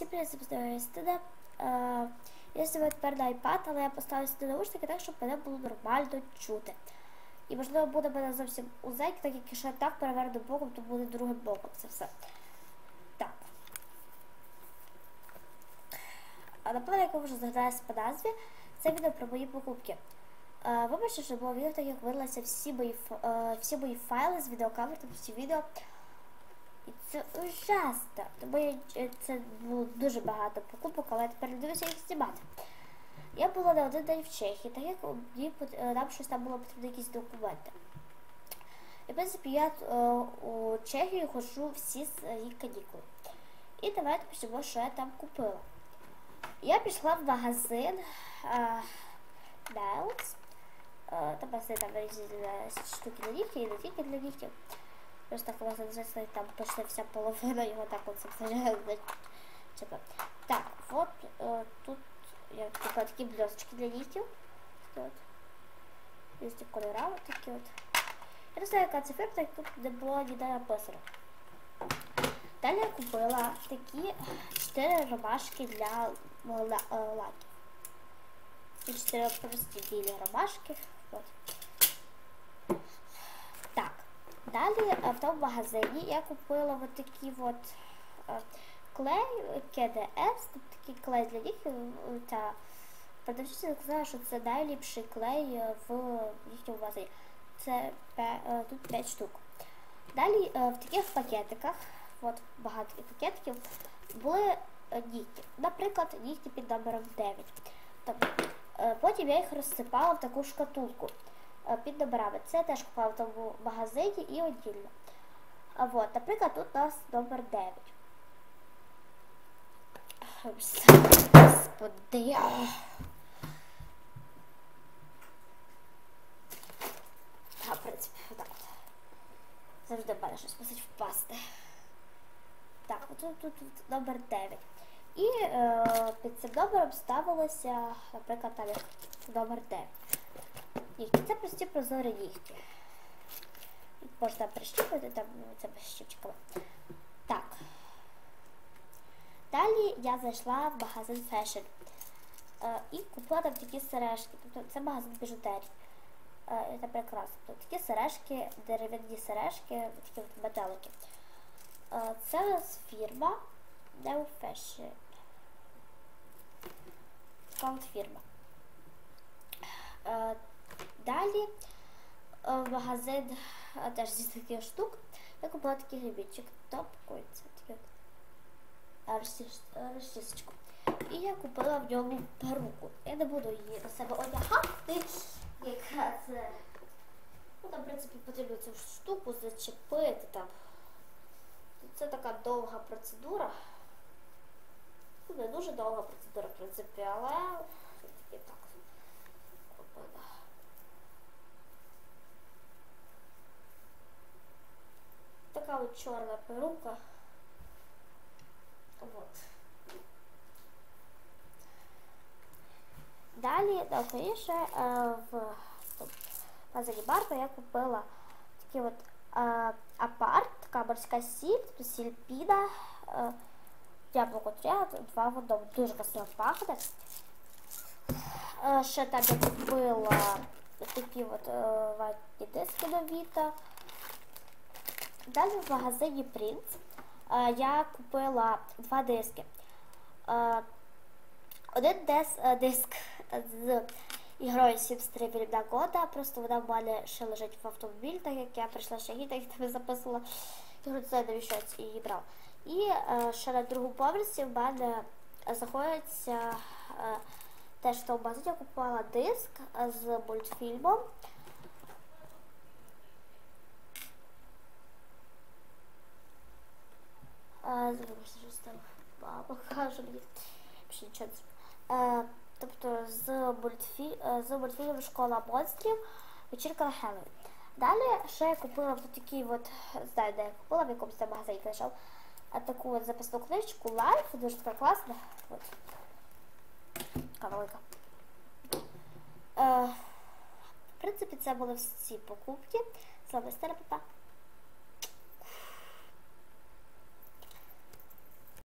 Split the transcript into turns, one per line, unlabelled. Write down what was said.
всі принципи стида. Е, я тепер на iPad, але я поставлю сюди наушники так, щоб мене було нормально чути. І можливо буде мене зовсім узеньки, так як якщо я так переверну боком, то буде другим боком це все. Так. А напевно, як ви вже згадаєте по назві, це відео про мої покупки. Е, Вибачте, що було відео, так як видалися всі мої, е, всі мої файли з відеокамер, тобто всі відео. І це ужасно. Тому е, це було дуже багато покупок, але тепер дивлюся їх знімати. Я була на один день в Чехії, так як мені е, нам щось там було потрібно якісь документи. І в принципі я е, у Чехію ходжу всі свої канікули. І давайте почнемо, що я там купила. Я пішла в магазин Nails. Там магазин там різні штуки для нігтів і не тільки для нігтів. Просто так магазин називається, там точно вся половина його так от собственно, Типа. Так, вот е, тут я купила такі блісточки для нігтів. Такі от. Різні кольора от такі от. Я не знаю, яка так тут не було ніде. Далі я купила такі 4 ромашки для ла- лаків. Ці 4 прості білі ромашки. Далі е, в тому магазині я купила от такі от е, клей КДС, такий клей для них е, та продавчиця сказала, що це найліпший клей в їхньому магазині. Це тут 5 штук. Далі в таких пакетиках, от багато пакетиків, були нігті. Наприклад, нігті під номером 9. Тобто, е, потім я їх розсипала в таку шкатулку під номерами. Це теж купила в тому магазині і віддільно. А от, наприклад, тут у нас номер 9. Господи. А, в принципі, так. Завжди в мене щось мусить впасти. Так, от тут, номер 9. І е, під цим номером ставилося, наприклад, там номер 9. Нігті. Це прості прозорі нігті. Можна прищіпити, там ну, це щіпчиками. Так. Далі я зайшла в магазин Fashion е, і купила там такі сережки. Тобто це магазин біжутерії. Е, це прекрасно. Тобто такі сережки, дерев'яні сережки, такі от метелики. Е, це у нас фірма Neo Fashion. Така фірма. Е, Далі е, магазин е, теж зі таких штук. Я купила такий грибінчик. Топ це такий от. І я купила в ньому перуку. Я не буду її на себе одягати, яка це. Ну, там, в принципі, потрібно цю штуку зачепити там. Це така довга процедура. Ну, не дуже довга процедура, в принципі, але і так. Така от чорна перука. Вот. Далі, навколіше, в магазині Барбо я купила такий от е, апарт, така морська сіль, тобто сіль піна, е, яблуко тря, два в одному. Дуже красиво пахне. Е, ще там я купила такі от е, ватні диски новіта. Далі в магазині Принц е, я купила два диски. Е, один е, диск з ігрою Sims 3 Вільна Года. Просто вона в мене ще лежить в автомобіль, так як я прийшла ще гіда, як тебе записувала. Говорю, це навіщо її брав. І ще на другому поверсі в мене знаходиться е, теж в магазині я купувала диск з мультфільмом. Е, Зараз щось там каже мені. Нічого. Е, Тобто з, мультфі... е, з мультфільму Школа монстрів вечірка на Хеллоуін. Далі ще я купила от такий от, знаю, де я купила, в якомусь там магазині знайшов, а таку от записну книжечку Life, дуже така класна. От. Така велика. Е, в принципі, це були всі покупки. З вами.